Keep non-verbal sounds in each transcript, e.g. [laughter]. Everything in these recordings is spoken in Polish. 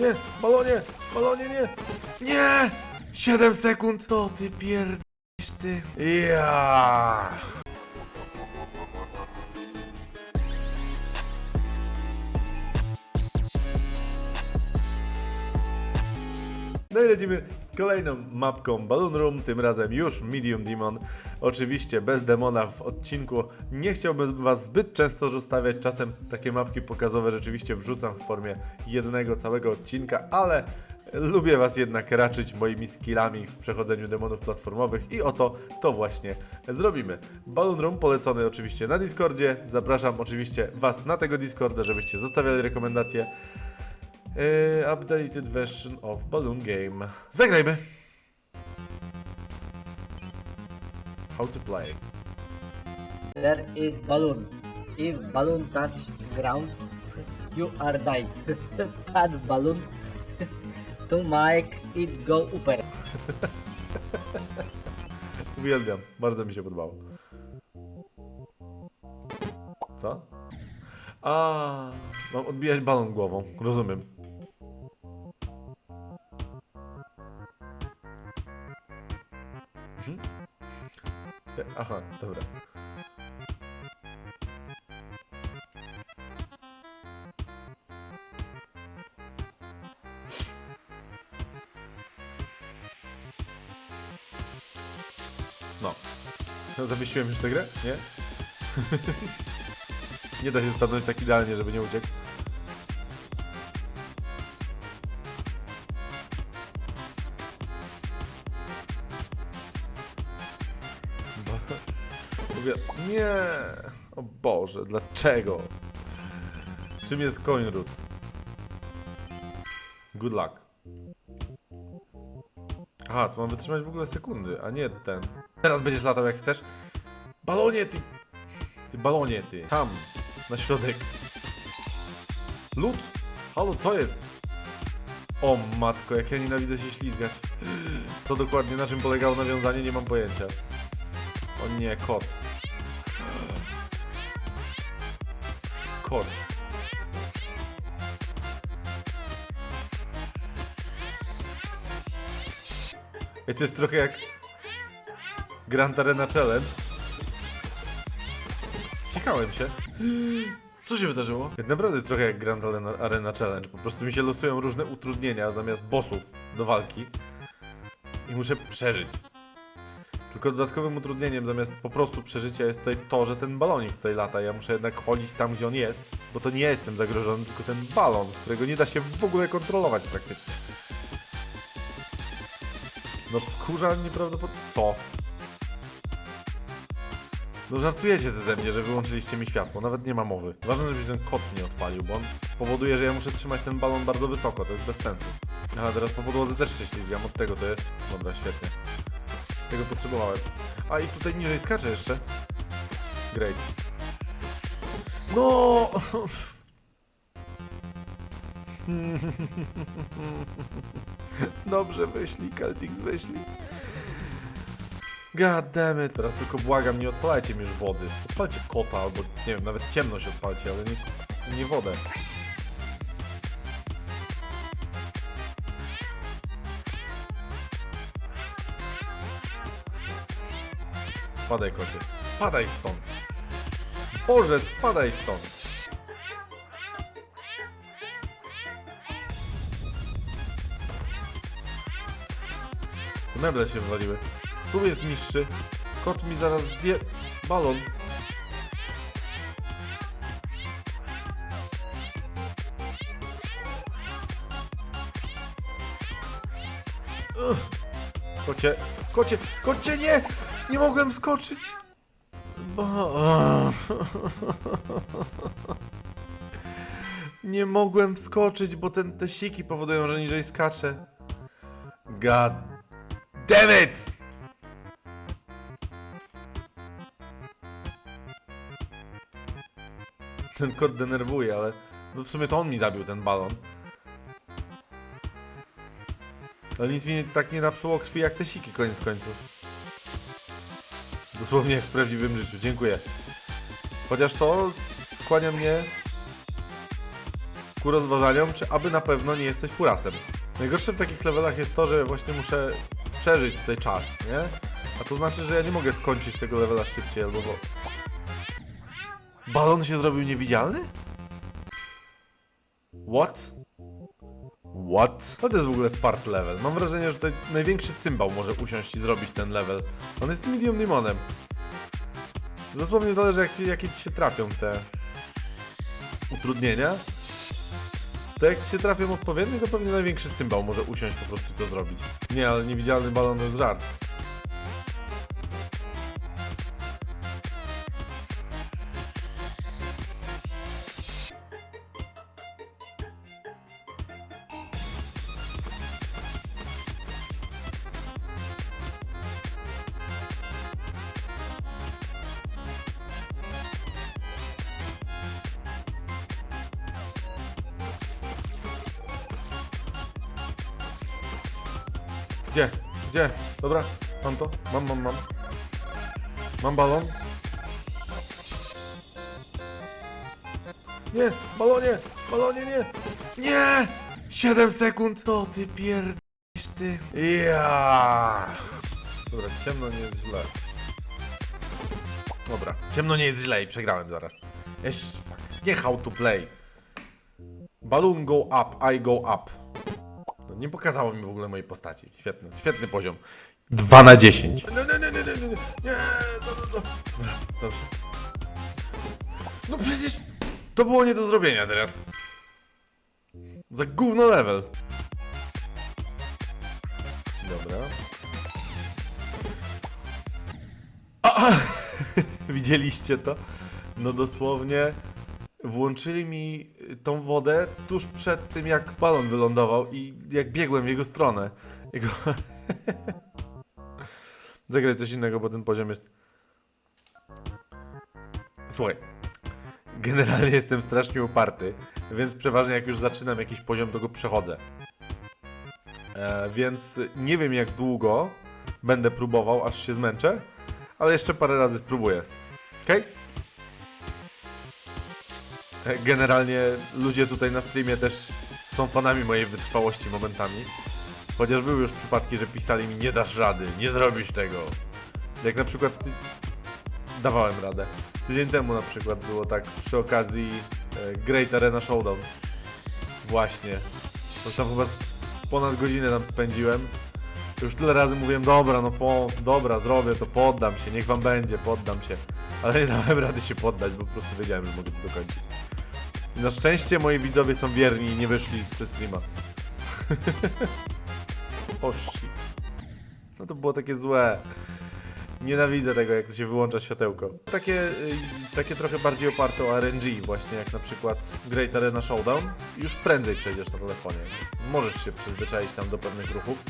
Nie, balonie, balonie, nie. Nie! 7 sekund. To ty pierdolisz ty. Ja. No i lecimy kolejną mapką Balloon Room, tym razem już Medium Demon. Oczywiście bez demona w odcinku. Nie chciałbym Was zbyt często zostawiać, czasem takie mapki pokazowe rzeczywiście wrzucam w formie jednego całego odcinka, ale lubię Was jednak raczyć moimi skillami w przechodzeniu demonów platformowych i oto to właśnie zrobimy. Balloon Room polecony oczywiście na Discordzie. Zapraszam oczywiście Was na tego Discorda, żebyście zostawiali rekomendacje. Yy, updated version of Balloon Game. Zagrajmy! How to play. There is balloon. If balloon touch ground, you are died. [laughs] Add balloon [laughs] to make it go upper. [laughs] Uwielbiam, bardzo mi się podobało. Co? A, mam odbijać balon głową, rozumiem. Zamieściłem już tę grę? Nie? [laughs] nie da się stanąć tak idealnie, żeby nie uciekł. Mówię, nie! O Boże, dlaczego? Czym jest coin? Good luck. Aha, to mam wytrzymać w ogóle sekundy, a nie ten. Teraz będziesz latał jak chcesz. Balonie ty! Ty balonie ty! Tam! Na środek. Lód? Halo, co jest? O matko, jak ja nienawidzę się ślizgać. Co dokładnie, na czym polegało nawiązanie, nie mam pojęcia. O nie, kot. Kot. Ej, to jest trochę jak Grand Arena Challenge. Ciekałem się. Co się wydarzyło? Tak naprawdę trochę jak Grand Arena, Arena Challenge. Po prostu mi się losują różne utrudnienia zamiast bossów do walki. I muszę przeżyć. Tylko dodatkowym utrudnieniem zamiast po prostu przeżycia jest tutaj to, że ten balonik tutaj lata. Ja muszę jednak chodzić tam, gdzie on jest, bo to nie jestem zagrożony, tylko ten balon, którego nie da się w ogóle kontrolować praktycznie. No kurza nieprawdopodobnie... Co? No żartujecie ze mnie, że wyłączyliście mi światło, nawet nie ma mowy. Ważne, żebyś ten kot nie odpalił, bo on powoduje, że ja muszę trzymać ten balon bardzo wysoko, to jest bez sensu. Aha, teraz po podłodze też się ślizgam, od tego to jest. Dobra, świetnie. Tego potrzebowałem. A i tutaj niżej skacze jeszcze. Great. No! [laughs] Dobrze, wyślij, Celtics, wyślij. It. Teraz tylko błagam, nie odpalajcie mi już wody. Odpalcie kota, albo nie wiem, nawet ciemność odpalcie, ale nie, nie wodę. Spadaj, kocie. Spadaj stąd. Boże, spadaj stąd. Meble się wywaliły. Stół jest niższy. Kot mi zaraz zje... balon. Ugh. Kocie, kocie, kocie, nie! Nie mogłem skoczyć! Bo... [laughs] Nie mogłem wskoczyć, bo ten, te siki powodują, że niżej skaczę. God damn it! Ten kot denerwuje, ale no w sumie to on mi zabił ten balon. Ale nic mi tak nie napsuło krwi jak te siki koniec końców. Dosłownie jak w prawdziwym życiu, dziękuję. Chociaż to skłania mnie ku rozważaniom, czy aby na pewno nie jesteś furasem. Najgorsze w takich levelach jest to, że właśnie muszę przeżyć tutaj czas, nie? A to znaczy, że ja nie mogę skończyć tego levela szybciej, albo bo... Balon się zrobił niewidzialny? What? What? To jest w ogóle fart level. Mam wrażenie, że tutaj największy cymbał może usiąść i zrobić ten level. On jest medium demonem. Dosłownie zależy jak ci, jakie ci się trafią te utrudnienia. To jak ci się trafią odpowiednio, to pewnie największy cymbał może usiąść po prostu to zrobić. Nie, ale niewidzialny balon to jest żart. Gdzie? Gdzie? Dobra, mam to. Mam, mam, mam. Mam balon. Nie, balonie, balonie, nie. Nie! 7 sekund. To ty pierdolisz ty. Ja. Dobra, ciemno nie jest źle. Dobra, ciemno nie jest źle i przegrałem zaraz. Jeszcze, fuck. Nie how to play. Balloon go up, I go up. Nie pokazało mi w ogóle mojej postaci. Świetny, świetny poziom. 2 na 10. Nie, nie, nie, nie, nie, nie, nie, no, no, no. Dobra, Dobrze. No przecież to było nie do zrobienia teraz. Za gówno level. Dobra. A, [laughs] widzieliście to? No dosłownie włączyli mi tą wodę tuż przed tym, jak balon wylądował i jak biegłem w jego stronę. Jego... [laughs] Zagraj coś innego, bo ten poziom jest... Słuchaj. Generalnie jestem strasznie uparty, więc przeważnie jak już zaczynam jakiś poziom, to go przechodzę. E, więc nie wiem jak długo będę próbował, aż się zmęczę, ale jeszcze parę razy spróbuję. Okej? E, Generalnie ludzie tutaj na streamie też są fanami mojej wytrwałości momentami. Chociaż były już przypadki, że pisali mi nie dasz rady, nie zrobisz tego. Jak na przykład dawałem radę. Tydzień temu na przykład było tak przy okazji e, Great Arena Showdown. Właśnie. To tam chyba ponad godzinę tam spędziłem. Już tyle razy mówiłem, dobra, no po, dobra, zrobię to, poddam się, niech wam będzie, poddam się. Ale nie dałem rady się poddać, bo po prostu wiedziałem, że mogę to dokończyć. Na szczęście moi widzowie są wierni i nie wyszli ze streama. [laughs] o shit. No to było takie złe. Nienawidzę tego, jak to się wyłącza światełko. Takie, y, takie trochę bardziej oparte o RNG, właśnie jak na przykład Great Arena Showdown. Już prędzej przejdziesz na telefonie. Możesz się przyzwyczaić tam do pewnych ruchów.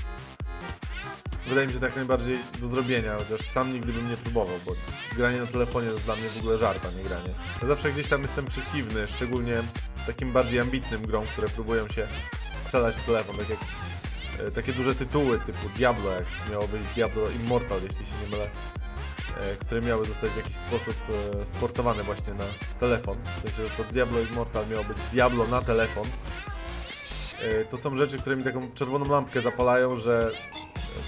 Wydaje mi się tak najbardziej do zrobienia, chociaż sam nigdy bym nie próbował, bo granie na telefonie to dla mnie w ogóle żart, a nie granie. Ja zawsze gdzieś tam jestem przeciwny, szczególnie takim bardziej ambitnym grom, które próbują się strzelać w telefon, tak jak e, takie duże tytuły typu Diablo, jak miało być Diablo Immortal, jeśli się nie mylę, e, które miały zostać w jakiś sposób e, sportowane właśnie na telefon. W sensie, że to Diablo Immortal miało być Diablo na telefon. E, To są rzeczy, które mi taką czerwoną lampkę zapalają, że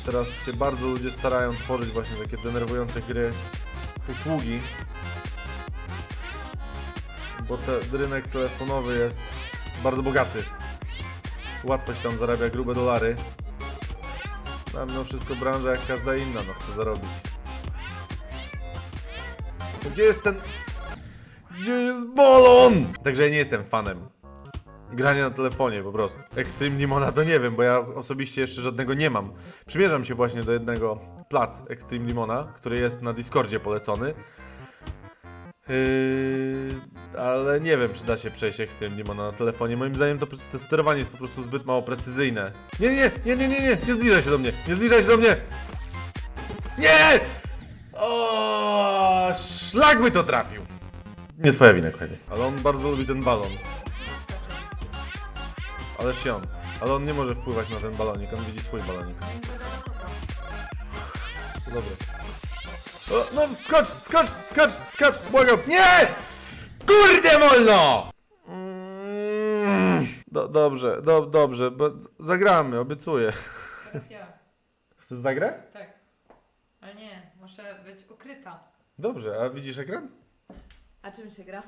teraz się bardzo ludzie starają tworzyć właśnie takie denerwujące gry, usługi. Bo te, rynek telefonowy jest bardzo bogaty. Łatwo się tam zarabia grube dolary. A mimo wszystko branża jak każda inna, no chce zarobić. Gdzie jest ten... Gdzie jest balon? Także ja nie jestem fanem grania na telefonie po prostu. Extreme Demona to nie wiem, bo ja osobiście jeszcze żadnego nie mam. Przymierzam się właśnie do jednego plat Extreme Demona, który jest na Discordzie polecony. Yy, ale nie wiem, czy da się przejść Extreme Demona na telefonie. Moim zdaniem to, to sterowanie jest po prostu zbyt mało precyzyjne. Nie, nie, nie, nie, nie, nie, nie zbliżaj się do mnie, nie zbliżaj się do mnie! Nie! O, szlak by to trafił! Nie twoja wina, kochanie. Ale on bardzo lubi ten balon. Ależ i on. Ale on nie może wpływać na ten balonik, on widzi swój balonik. Dobra. O, no, skocz, skocz, skocz, skocz, błagam. Nie! Kurde wolno! Mm. Do, dobrze, do, dobrze, bo zagramy, obiecuję. Teraz ja. Chcesz zagrać? Tak. Ale nie, muszę być ukryta. Dobrze, a widzisz ekran? A czym się gra?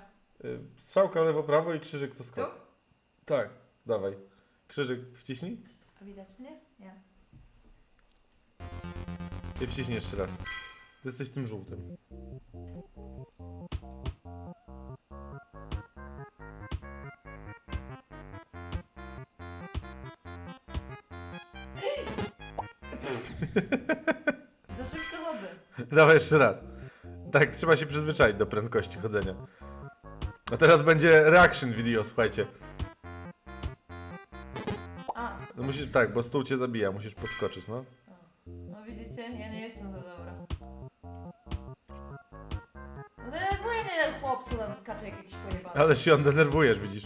Y, Strzałka lewo, prawo i krzyżyk to Tu? skok. Tak, dawaj. Krzyżyk wciśnij A widać mnie? Nie. i wciśnij jeszcze raz. Ty jesteś tym żółtym. Za szybko chodzę. Dawaj jeszcze raz. Tak, trzeba się przyzwyczaić do prędkości chodzenia. A teraz będzie reaction video, słuchajcie. No musisz, tak, bo stół cię zabija, musisz podskoczyć, no. no widzicie? Ja nie jestem za dobra. No denerwuje mnie ten chłop, co tam skacze jak jakiś pojebany. Ale się on denerwujesz, widzisz.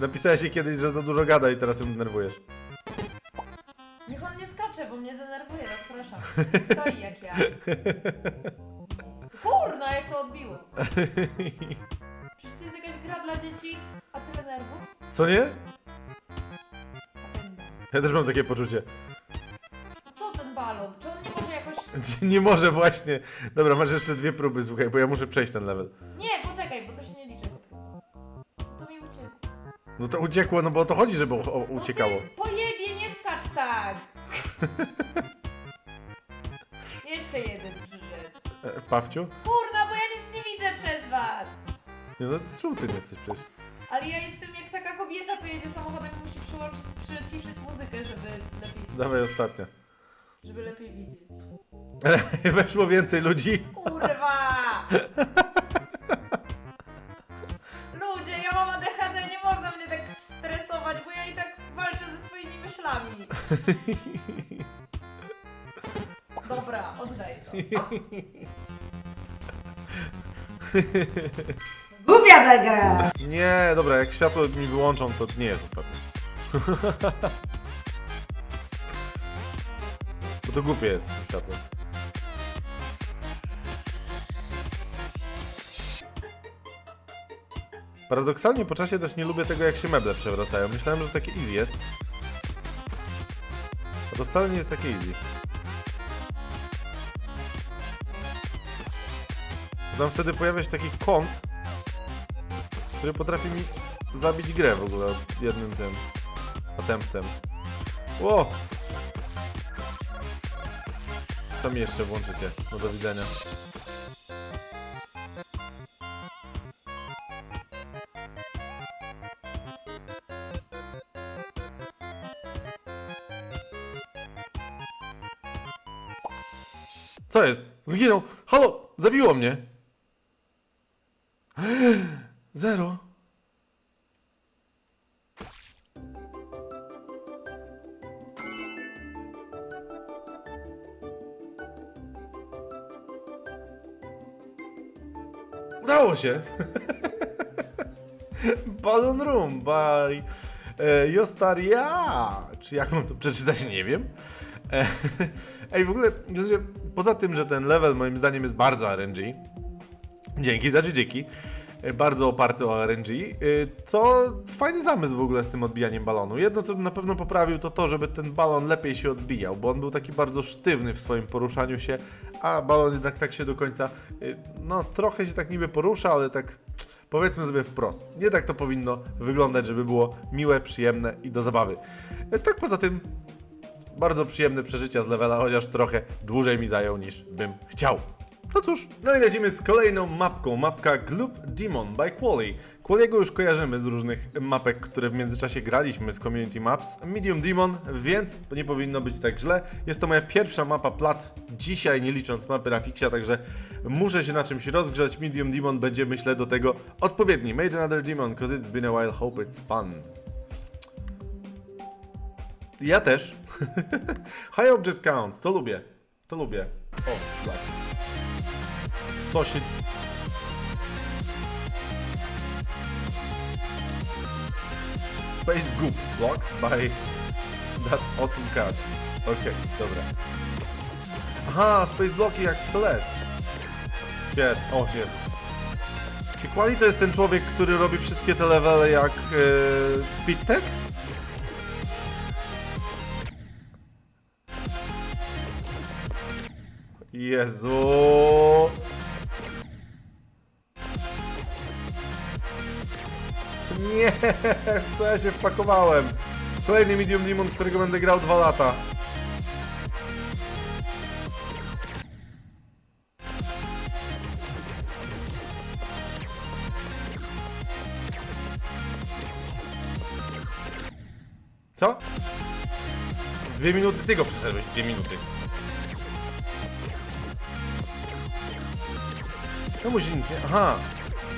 Napisałeś jej kiedyś, że za dużo gada i teraz ją denerwujesz. Niech on nie skacze, bo mnie denerwuje, rozpraszam. Stoi jak ja. Kurna, jak to odbiło. Przecież to jest jakaś gra dla dzieci, a tyle nerwów? Co nie? Ja też mam takie poczucie. Co ten balon? Czy on nie może jakoś... [laughs] Nie może właśnie. Dobra, masz jeszcze dwie próby, słuchaj, bo ja muszę przejść ten level. Nie, poczekaj, bo to się nie liczy. To mi uciekło. No to uciekło, no bo o to chodzi, żeby o, o, uciekało. No ty pojebie, nie skacz tak! [laughs] Jeszcze jeden przyszedł. E, Pawciu? Kurna, bo ja nic nie widzę przez was! Nie no, ty żółtym jesteś przecież. Ale ja jestem kobieta, co jedzie samochodem i musi przyłączyć, przyciszyć muzykę, żeby lepiej słyszeć, Dawaj ostatnia. żeby lepiej widzieć. [laughs] Weszło więcej ludzi. Kurwa! Ludzie, ja mam ADHD, nie można mnie tak stresować, bo ja i tak walczę ze swoimi myślami. Dobra, oddaj to. [laughs] Nie, dobra, jak światło mi wyłączą, to nie jest ostatni. [laughs] Bo to głupie jest światło. Paradoksalnie po czasie też nie lubię tego, jak się meble przewracają. Myślałem, że takie easy jest. A to wcale nie jest takie easy. Tam wtedy pojawia się taki kąt, który potrafi mi zabić grę w ogóle jednym tym attemptem. Ło! Co mi jeszcze włączycie? No do widzenia. Co jest? Zginął! Halo! Zabiło mnie! Zero. Udało się! [laughs] Balloon Room by e. Czy jak mam to przeczytać? Nie wiem. E, [laughs] Ej, w ogóle, poza tym, że ten level moim zdaniem jest bardzo RNG, dzięki za dziedziki, e, bardzo oparty o RNG, e, to fajny zamysł w ogóle z tym odbijaniem balonu. Jedno, co bym na pewno poprawił, to to, żeby ten balon lepiej się odbijał, bo on był taki bardzo sztywny w swoim poruszaniu się, a balon jednak tak się do końca, e, no trochę się tak niby porusza, ale tak powiedzmy sobie wprost. Nie tak to powinno wyglądać, żeby było miłe, przyjemne i do zabawy. Tak poza tym, bardzo przyjemne przeżycia z levela, chociaż trochę dłużej mi zajął niż bym chciał. No cóż, no i lecimy z kolejną mapką. Mapka Gloop Demon by Quali. Qualiego już kojarzymy z różnych mapek, które w międzyczasie graliśmy z Community Maps. Medium Demon, więc nie powinno być tak źle. Jest to moja pierwsza mapa plat dzisiaj, nie licząc mapy Rafixia, także muszę się na czymś rozgrzać. Medium Demon będzie, myślę, do tego odpowiedni. Made another demon, cause it's been a while, hope it's fun. Ja też. [laughs] High Object Count, to lubię. To lubię. O, tak. Co się... Space Goop blocks by that awesome cat. Okej, dobra. Aha, Space Blocki jak w Celeste. Pier... O, Jezus. Equali to jest ten człowiek, który robi wszystkie te levele jak yy, Speedtech? Jezu. Nie, [laughs] co ja się wpakowałem? Kolejny Medium Demon, którego będę grał dwa lata. Co? Dwie minuty, ty go przeszedłeś, dwie minuty. Czemu się nic nie... Aha!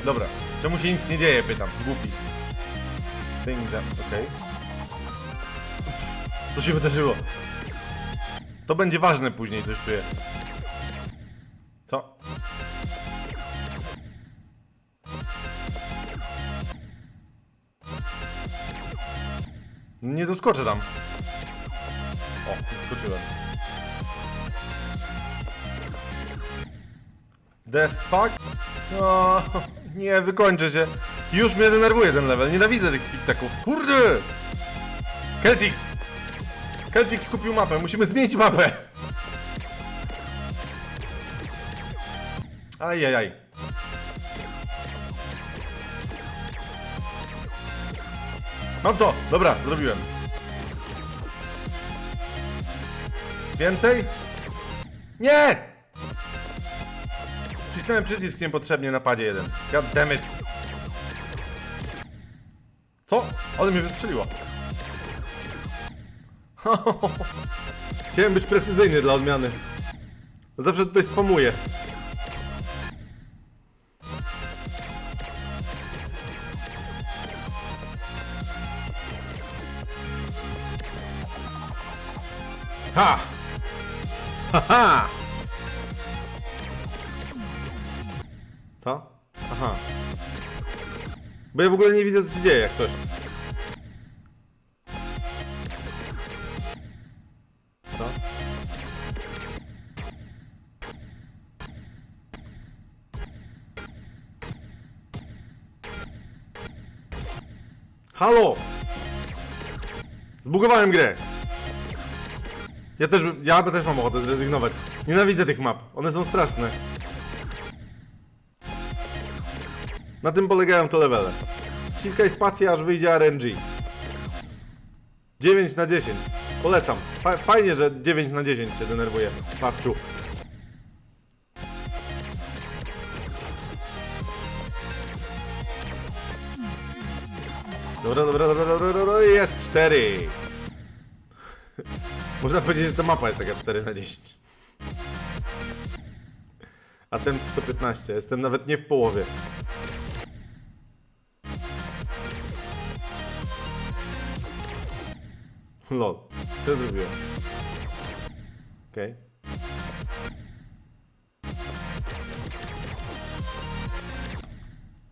Dobra. Czemu się nic nie dzieje, pytam. Głupi. Thing that... okej. Co się wydarzyło? To będzie ważne później, coś czuję. Co? Nie doskoczę tam. O, doskoczyłem. The fuck? O, [laughs] nie, wykończę się. Już mnie denerwuje ten level. Nienawidzę tych speedtaków. Kurde! Celtix! Celtix kupił mapę. Musimy zmienić mapę. Ajajaj. Mam to! Dobra, zrobiłem. Więcej? Nie! Wcisnąłem przycisk niepotrzebnie na padzie jeden. God damn it. Co? Ale mnie wystrzeliło. [laughs] Chciałem być precyzyjny dla odmiany. Zawsze tutaj spamuję. Ha! [laughs] Ha ha! Bo ja w ogóle nie widzę co się dzieje jak coś. Co? Halo! Zbugowałem grę. Ja też, ja też mam ochotę zrezygnować. Nienawidzę tych map. One są straszne. Na tym polegają te levele. Wciskaj spację, aż wyjdzie RNG. 9 na 10. Polecam. Fa fajnie, że 9 na 10 cię denerwuje. Pawciu. Dobra, dobra, dobra, dobra, dobra, jest 4. [laughs] Można powiedzieć, że ta mapa jest taka 4 na 10. A ten 115. Jestem nawet nie w połowie. Lol. Co zrobiłem? Okej.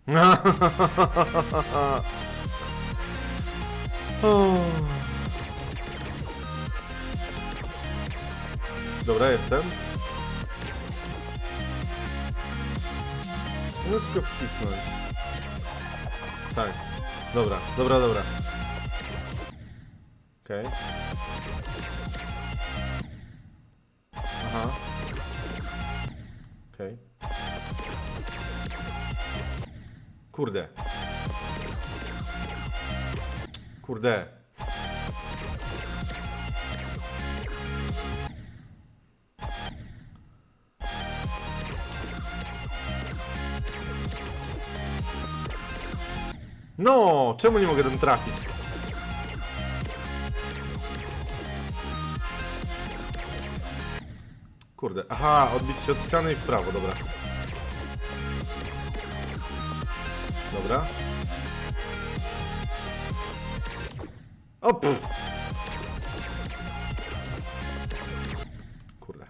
[laughs] Dobra, jestem. No tylko wcisnąć. Tak. Dobra, dobra, dobra. Okej. Aha. Okej. Kurde. Kurde. No, czemu nie mogę tam trafić? Kurde, aha, odbić się od ściany i w prawo, dobra. Dobra. O, pff. Kurde.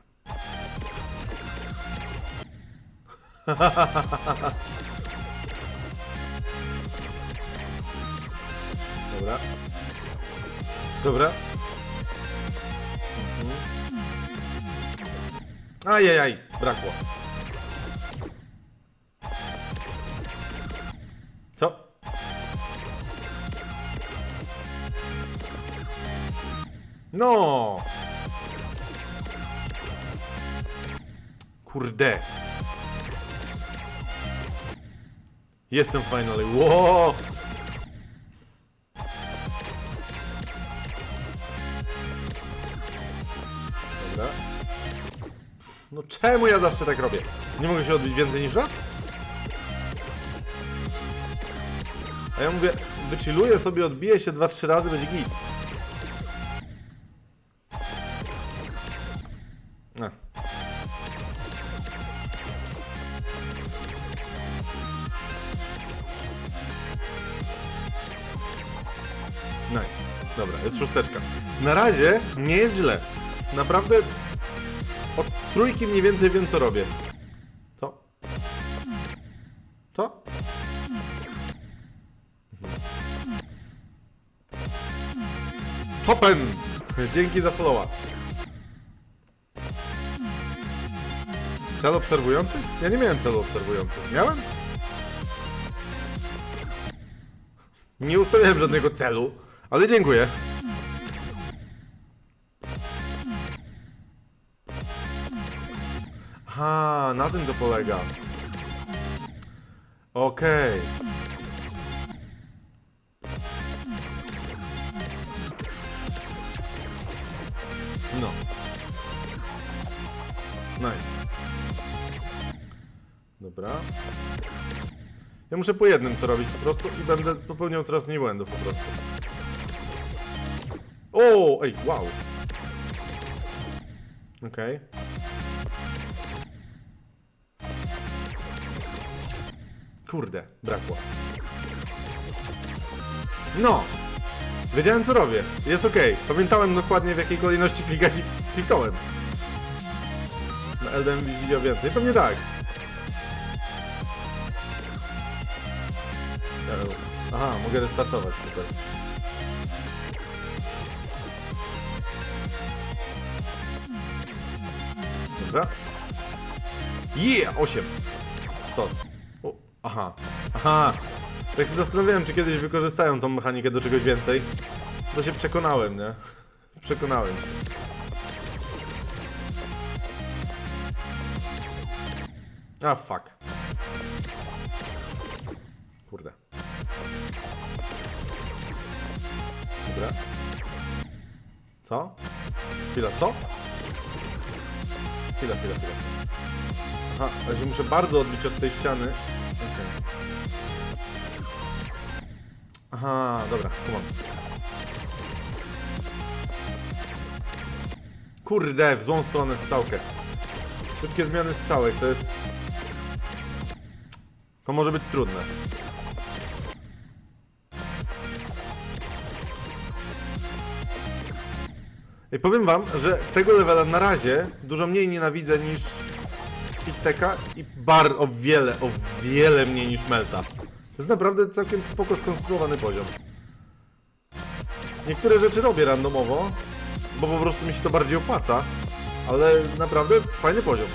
[laughs] Dobra. Dobra. Ajajaj, brakło. Co? No! Kurde. Jestem finally. Wow! Dobra. No czemu ja zawsze tak robię? Nie mogę się odbić więcej niż raz? A ja mówię, wychilluję sobie, odbiję się 2-3 razy, będzie git. A. Nice. Dobra, jest szósteczka. Na razie nie jest źle. Naprawdę trójki mniej więcej wiem co robię. To? To? Topen! Dzięki za followa. Cel obserwujący? Ja nie miałem celu obserwujących. Miałem? Nie ustawiałem żadnego celu, ale dziękuję. Aha, na tym to polega. Okej. No. Nice. Dobra. Ja muszę po jednym to robić po prostu i będę popełniał coraz mniej błędów po prostu. O, ej, wow. Okej. Kurde, brakło. No! Wiedziałem co robię. Jest okej. Pamiętałem dokładnie w jakiej kolejności klikać i kliknąłem. Na LDM widział więcej. Pewnie tak. Aha, mogę restartować, super. Dobra. Yeah! 8. Stos. Aha. Aha. Tak się zastanawiałem, czy kiedyś wykorzystają tą mechanikę do czegoś więcej. To się przekonałem, nie? Przekonałem. A, fuck. Kurde. Dobra. Co? Chwila, co? Chwila, chwila, chwila. Aha, ale się muszę bardzo odbić od tej ściany. Okej. Aha, dobra, kumam. Kurde, w złą stronę strzałkę. Szybkie zmiany strzałek, to jest... To może być trudne. I powiem wam, że tego levela na razie dużo mniej nienawidzę niż Speedteka i bar o wiele, o wiele mniej niż Melta. To jest naprawdę całkiem spoko skonstruowany poziom. Niektóre rzeczy robię randomowo, bo po prostu mi się to bardziej opłaca, ale naprawdę fajny poziom.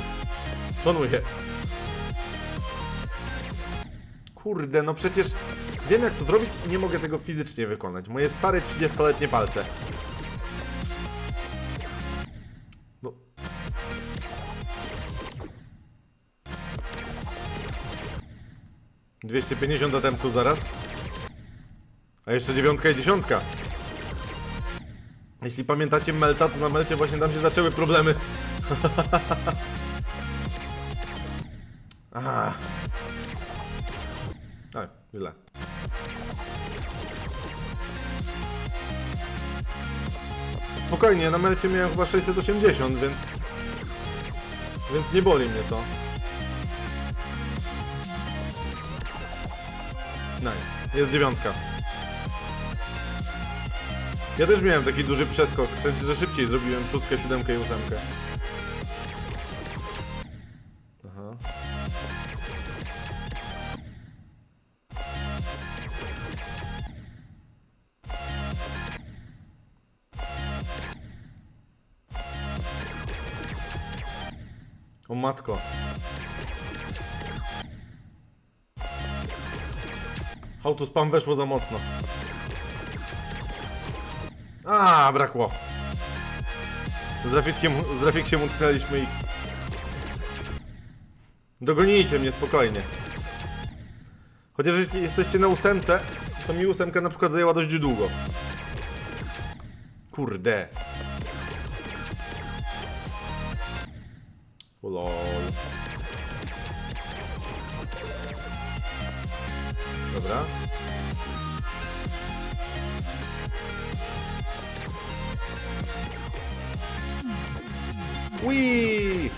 Szanuję. Kurde, no przecież wiem jak to zrobić i nie mogę tego fizycznie wykonać. Moje stare 30-letnie palce. 250 attemptów zaraz. A jeszcze dziewiątka i dziesiątka. Jeśli pamiętacie Melta, to na Melcie właśnie tam się zaczęły problemy. [laughs] Aha. Tak, A, źle. Spokojnie, na Melcie miałem chyba 680, więc... Więc nie boli mnie to. Jest dziewiątka. Ja też miałem taki duży przeskok, w sensie, że szybciej zrobiłem szóstkę, siódemkę i ósemkę. Aha. O matko. How to spam weszło za mocno. A, brakło. Z Rafikiem, z Rafikiem utknęliśmy ich. Dogonijcie mnie spokojnie. Chociaż jeśli jesteście na ósemce, to mi ósemka na przykład zajęła dość długo. Kurde. Lol. Dobra. Wii!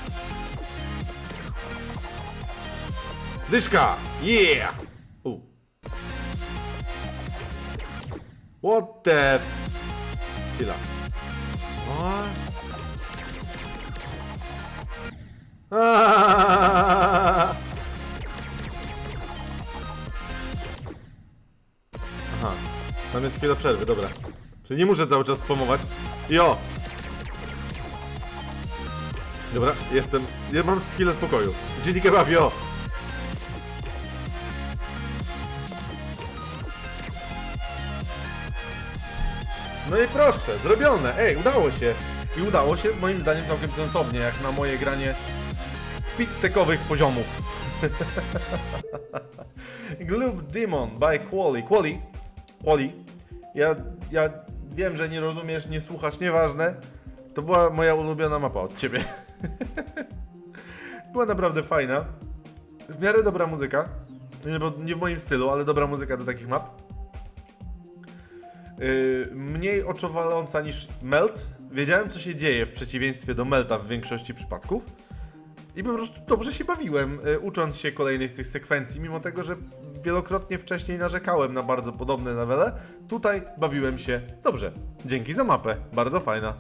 Dyszka! Yeah! U. What the... Chwila. What? Aaaa! [laughs] Tam jest chwila przerwy, dobra. Czyli nie muszę cały czas spamować. Jo! Dobra, jestem. Ja mam chwilę spokoju. Gdzie kebab, jo! No i proszę, zrobione. Ej, udało się. I udało się moim zdaniem całkiem sensownie, jak na moje granie speedtechowych poziomów. [laughs] Gloop Demon by Quali. Quali? Quali? Ja, ja wiem, że nie rozumiesz, nie słuchasz, nieważne. To była moja ulubiona mapa od ciebie. [laughs] była naprawdę fajna. W miarę dobra muzyka. Nie, w moim stylu, ale dobra muzyka do takich map. Yy, mniej oczowaląca niż Melt. Wiedziałem, co się dzieje w przeciwieństwie do Melta w większości przypadków. I po prostu dobrze się bawiłem, y, ucząc się kolejnych tych sekwencji, mimo tego, że wielokrotnie wcześniej narzekałem na bardzo podobne levele. Tutaj bawiłem się dobrze. Dzięki za mapę, bardzo fajna.